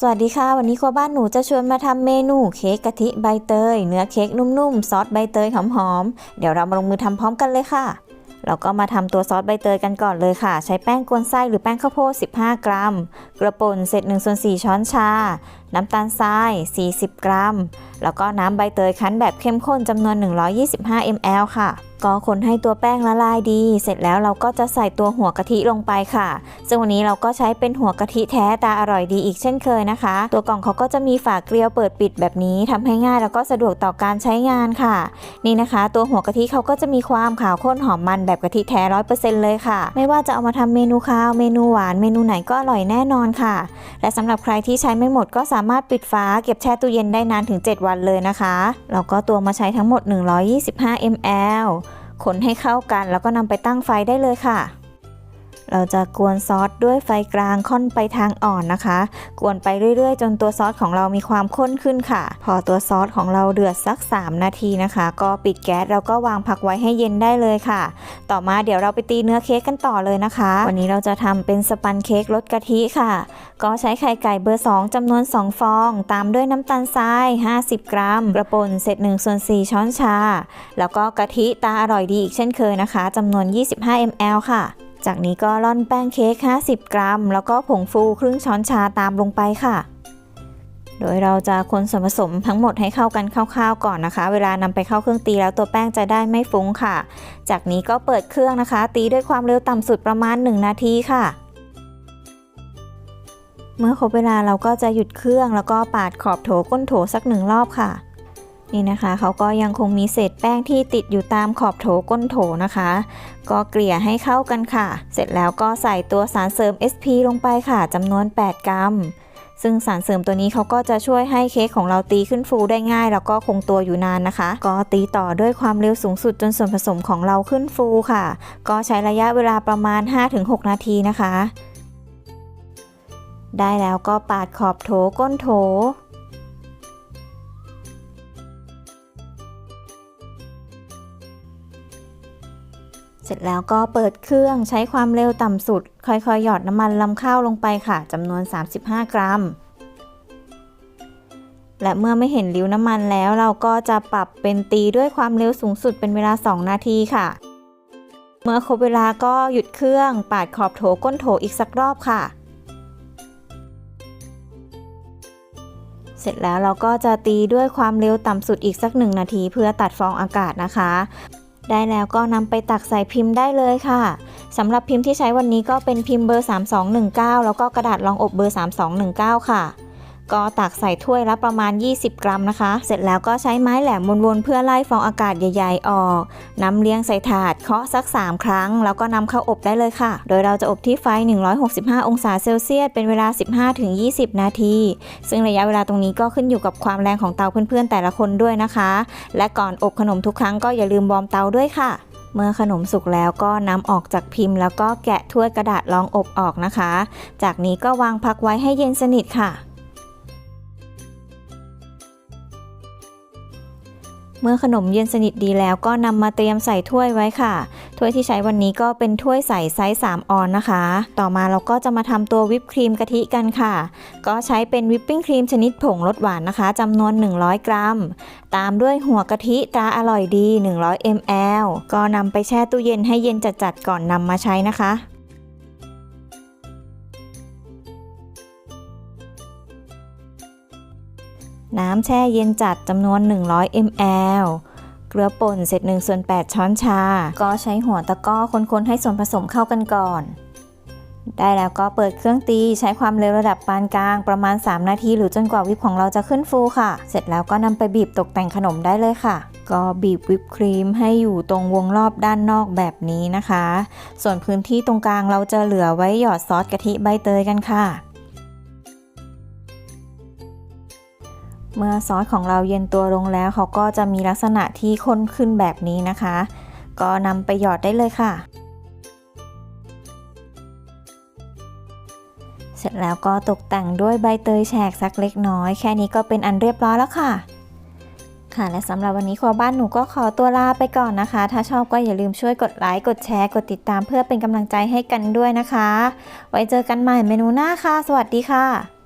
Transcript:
สวัสดีค่ะ วันนี้ครัวบ้านหนูจะชวนมาทำเมนูเค้กกะทิใบเตย เนื้อเค้กนุ่มๆ ซอสใบเตยหอมๆ เดี๋ยวเรามาลงมือทำพร้อมกันเลยค่ะ เราก็มาทำตัวซอสใบเตยกันก่อนเลยค่ะ ใช้แป้งกวนไส้หรือแป้งข้าวโพด 15 กรัม กระป่นเศษ1ส่วน4ช้อนชาน้ำตาลทราย 40 กรัม แล้วก็น้ำใบเตยคั้นแบบเข้มข้นจำนวน 125 ml ค่ะก็คนให้ตัวแป้งละลายดี เสร็จแล้วเราก็จะใส่ตัวหัวกะทิลงไปค่ะ ซึ่งวันนี้เราก็ใช้เป็นหัวกะทิแท้ตาอร่อยดีอีกเช่นเคยนะคะ ตัวกล่องเขาก็จะมีฝาเกลียวเปิดปิดแบบนี้ทำให้ง่ายแล้วก็สะดวกต่อการใช้งานค่ะ นี่นะคะ ตัวหัวกะทิเขาก็จะมีความขาวข้นหอมมันแบบกะทิแท้ร้อยเปอร์เซ็นต์เลยค่ะ ไม่ว่าจะเอามาทำเมนูข้าวเมนูหวานเมนูไหนก็อร่อยแน่นอนค่ะ และสำหรับใครที่ใช้ไม่หมดก็สาามารถปิดฝาเก็บแช่ตู้เย็นได้นานถึง 7 วันเลยนะคะ แล้วก็ตัวมาใช้ทั้งหมด 125 ml คนให้เข้ากันแล้วก็นำไปตั้งไฟได้เลยค่ะ เราจะกวนซอสด้วยไฟกลางค่อนไปทางอ่อนนะคะ กวนไปเรื่อยๆ จนตัวซอสของเรามีความข้นขึ้นค่ะ พอตัวซอสของเราเดือดสัก 3 นาทีนะคะ ก็ปิดแก๊สแล้วก็วางพักไว้ให้เย็นได้เลยค่ะ ต่อมาเดี๋ยวเราไปตีเนื้อเค้กกันต่อเลยนะคะ วันนี้เราจะทำเป็นสปันเค้กรสกะทิค่ะ ก็ใช้ไข่ไก่เบอร์ 2จำนวน 2 ฟอง ตามด้วยน้ำตาลทราย 50 กรัม กระป่นเศษ1ส่วน4ช้อนชา แล้วก็กะทิตาอร่อยดีอีกเช่นเคยนะคะจำนวน 25 ml ค่ะ จากนี้ก็ร่อนแป้งเค้ก 50 กรัม แล้วก็ผงฟูครึ่งช้อนชาตามลงไปค่ะ โดยเราจะคนส่วนผสมทั้งหมดให้เข้ากันคร่าวๆก่อนนะคะ เวลานำไปเข้าเครื่องตีแล้วตัวแป้งจะได้ไม่ฟุ้งค่ะ จากนี้ก็เปิดเครื่องนะคะ ตีด้วยความเร็วต่ำสุดประมาณ 1 นาทีค่ะ เมื่อครบเวลาเราก็จะหยุดเครื่องแล้วก็ปาดขอบโถก้นโถสักหนึ่งรอบค่ะ นี่นะคะเขาก็ยังคงมีเศษแป้งที่ติดอยู่ตามขอบโถก้นโถนะคะ ก็เกลี่ยให้เข้ากันค่ะ เสร็จแล้วก็ใส่ตัวสารเสริม SP ลงไปค่ะจำนวน 8 กรัม ซึ่งสารเสริมตัวนี้เขาก็จะช่วยให้เค้กของเราตีขึ้นฟูได้ง่าย แล้วก็คงตัวอยู่นานนะคะ ก็ตีต่อด้วยความเร็วสูงสุดจนส่วนผสมของเราขึ้นฟูค่ะ ก็ใช้ระยะเวลาประมาณ 5-6 นาทีนะคะ ได้แล้วก็ปาดขอบโถก้นโถ เสร็จแล้วก็เปิดเครื่องใช้ความเร็วต่ำสุด ค่อยๆ หยอดน้ำมันลำข้าวลงไปค่ะจำนวน 35 กรัม และเมื่อไม่เห็นริ้วน้ำมันแล้วเราก็จะปรับเป็นตีด้วยความเร็วสูงสุดเป็นเวลา 2 นาทีค่ะ เมื่อครบเวลาก็หยุดเครื่องปาดขอบโถก้นโถอีกสักรอบค่ะ เสร็จแล้วเราก็จะตีด้วยความเร็วต่ำสุดอีกสักหนึ่งนาที เพื่อตัดฟองอากาศนะคะ ได้แล้วก็นำไปตักใส่พิมพ์ได้เลยค่ะสำหรับพิมพ์ที่ใช้วันนี้ก็เป็นพิมพ์เบอร์ 3219 แล้วก็กระดาษรองอบเบอร์ 3219 ค่ะ ก็ตักใส่ถ้วยละประมาณ 20 กรัมนะคะ เสร็จแล้วก็ใช้ไม้แหลมวนๆเพื่อไล่ฟองอากาศใหญ่ๆออกนำเลี้ยงใส่ถาดเคาะสัก 3 ครั้ง แล้วก็นำเข้าอบได้เลยค่ะ โดยเราจะอบที่ไฟ 165 องศาเซลเซียส เป็นเวลา 15-20 นาที ซึ่งระยะเวลาตรงนี้ก็ขึ้นอยู่กับความแรงของเตาเพื่อนๆแต่ละคนด้วยนะคะ และก่อนอบขนมทุกครั้งก็อย่าลืมวอร์มเตาด้วยค่ะเมื่อขนมสุกแล้วก็นำออกจากพิมพ์ แล้วก็แกะถ้วยกระดาษรองอบออกนะคะ จากนี้ก็วางพักไว้ให้เย็นสนิทค่ะ เมื่อขนมเย็นสนิทดีแล้วก็นำมาเตรียมใส่ถ้วยไว้ค่ะ ถ้วยที่ใช้วันนี้ก็เป็นถ้วยใส่ไซส์3ออนนะคะ ต่อมาเราก็จะมาทำตัววิปครีมกะทิกันค่ะ ก็ใช้เป็นวิปปิ้งครีมชนิดผงรสหวานนะคะจำนวน 100 กรัม ตามด้วยหัวกะทิตราอร่อยดี 100 ml ก็นำไปแช่ตู้เย็นให้เย็นจัดๆก่อนนำมาใช้นะคะ น้ำแช่เย็นจัดจำนวน 100 ml เกลือป่นเศษ1ส่วน8 ช้อนชา ก็ใช้หัวตะก้อคนๆให้ส่วนผสมเข้ากันก่อน ได้แล้วก็เปิดเครื่องตีใช้ความเร็วระดับปานกลางประมาณ 3 นาที หรือจนกว่าวิปของเราจะขึ้นฟูค่ะ เสร็จแล้วก็นำไปบีบตกแต่งขนมได้เลยค่ะ ก็บีบวิปครีมให้อยู่ตรงวงรอบด้านนอกแบบนี้นะคะ ส่วนพื้นที่ตรงกลางเราจะเหลือไว้หยอดซอสกะทิใบเตยกันค่ะ เมื่อซอสของเราเย็นตัวลงแล้วเขาก็จะมีลักษณะที่ข้นขึ้นแบบนี้นะคะ ก็นำไปหยอดได้เลยค่ะ เสร็จแล้วก็ตกแต่งด้วยใบเตยแฉกสักเล็กน้อย แค่นี้ก็เป็นอันเรียบร้อยแล้วค่ะ ค่ะและสำหรับวันนี้ครัวบ้านหนูก็ขอตัวลาไปก่อนนะคะ ถ้าชอบก็อย่าลืมช่วยกดไลค์กดแชร์กดติดตามเพื่อเป็นกำลังใจให้กันด้วยนะคะ ไว้เจอกันใหม่เมนูหน้าค่ะ สวัสดีค่ะ